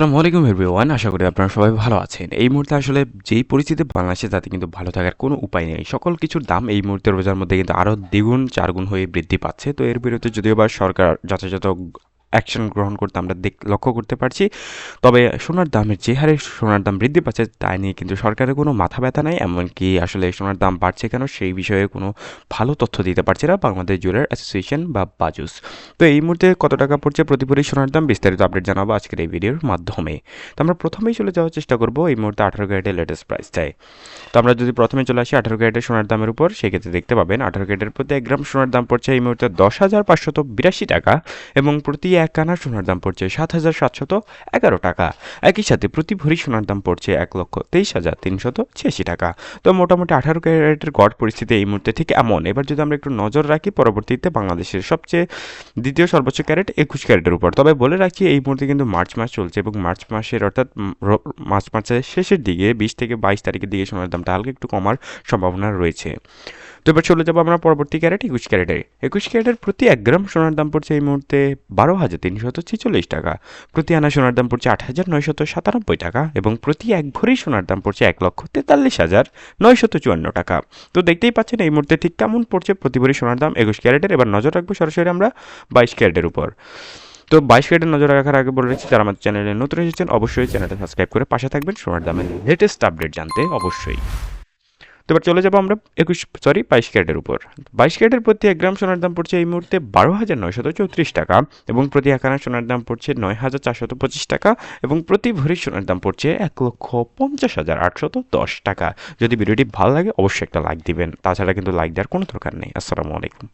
আসসালামু আলাইকুম এভরিওয়ান আশা করি আপনারা সবাই ভালো আছেন। এই মুহূর্তে আসলে যেই পরিস্থিতি বাংলাদেশে, তাতে কিন্তু ভালো থাকার কোনো উপায় নেই। সকল কিছুর দাম এই মুহূর্তে বাজার মধ্যে কিন্তু আরও দ্বিগুণ, চারগুণ হয়ে বৃদ্ধি পাচ্ছে। তো এর বিরুদ্ধে যদিও বা সরকার যথাযথ অ্যাকশন গ্রহণ করতে আমরা দেখ, লক্ষ্য করতে পারছি। তবে সোনার দামের যে হারে সোনার দাম বৃদ্ধি পাচ্ছে, তাই নিয়ে কিন্তু সরকারের কোনো মাথা ব্যথা নেই, এমনকি আসলে সোনার দাম বাড়ছে কেন সেই বিষয়ে কোনো ভালো তথ্য দিতে পারছে না বাংলাদেশ জুয়েলার অ্যাসোসিয়েশন বা বাজুস। তো এই মুহূর্তে কত টাকা পড়ছে প্রতি ভরি সোনার দাম বিস্তারিত আপডেট জানাব আজকের এই ভিডিওর মাধ্যমে। তো আমরা প্রথমেই চলে যাওয়ার চেষ্টা করব এই মুহূর্তে আঠারো ক্যারেটের লেটেস্ট প্রাইসটায় তো আমরা যদি প্রথমে চলে আসি আঠারো ক্যারেটের সোনার দামের উপর, সেক্ষেত্রে দেখতে পাবেন আঠারো ক্যারেটের প্রতি এক গ্রাম সোনার দাম পড়ছে এই মুহূর্তে দশ হাজার পাঁচশত বিরাশি টাকা এবং প্রতি এক আনা সোনার দাম পড়ছে সাত হাজার সাতশত এগারো টাকা। একই সাথে প্রতি ভরি সোনার দাম পড়ছে এক লক্ষ তেইশ হাজার তিনশত ছিয়াশি টাকা। তো মোটামুটি আঠারো ক্যারেটের গড় পরিস্থিতি এই মুহূর্তে ঠিক এমন। এবার যদি আমরা একটু নজর রাখি, পরবর্তীতে বাংলাদেশের সবচেয়ে দ্বিতীয় সর্বোচ্চ ক্যারেট একুশ ক্যারেটের উপর। তবে বলে রাখি এই মুহূর্তে কিন্তু মার্চ মাস চলছে এবং মার্চ মাসের অর্থাৎ মার্চ মাসের শেষের দিকে, বিশ থেকে বাইশ তারিখের দিকে সোনার দামটা হালকা একটু কমার সম্ভাবনা রয়েছে। তো এবার চলে যাব আমরা পরবর্তী ক্যারেট একুশ ক্যারেটে। একুশ ক্যারেটের প্রতি এক গ্রাম সোনার দাম পড়ছে এই মুহূর্তে বারো হাজার তিনশত ছেচল্লিশ টাকা। প্রতি আনা সোনার দাম পড়ছে আট হাজার নয়শত সাতানব্বই টাকা এবং প্রতি এক ভরি সোনার দাম পড়ছে এক লক্ষ তেতাল্লিশ হাজার নয়শত চুয়ান্ন টাকা। তো দেখতেই পাচ্ছেন এই মুহূর্তে ঠিক কেমন পড়ছে প্রতি ভরি সোনার দাম একুশ ক্যারেটের। এবার নজর রাখব সরাসরি আমরা বাইশ ক্যারেটের উপর। তো বাইশ ক্যারেটের নজর রাখার আগে বলে রাখছি যারা আমাদের চ্যানেলে নতুন এসেছেন, অবশ্যই চ্যানেলটা সাবস্ক্রাইব করে পাশে থাকবেন। সোনার দামের লেটেস্ট আপডেট জানতে অবশ্যই। এবার চলে যাব আমরা একুশ সরি বাইশ ক্যারেটের উপর। বাইশ ক্যারেটের প্রতি এক গ্রাম সোনার দাম পড়ছে এই মুহূর্তে বারো হাজার নয়শত চৌত্রিশ টাকা এবং প্রতি এক আনা সোনার দাম পড়ছে নয় হাজার চারশত পঁচিশ টাকা এবং প্রতি ভরি সোনার দাম পড়ছে এক লক্ষ পঞ্চাশ হাজার আটশত দশ টাকা। যদি ভিডিওটি ভালো লাগে, অবশ্যই একটা লাইক দিবেন। তাছাড়া কিন্তু লাইক দেওয়ার কোনো দরকার নেই। আসসালামু আলাইকুম।